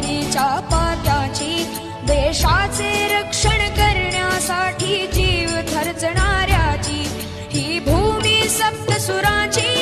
स्वातंत्र्याच्या पात्याची देशाचे रक्षण करण्यासाठी जीव थरचणाऱ्याची ही भूमी सप्तसुराची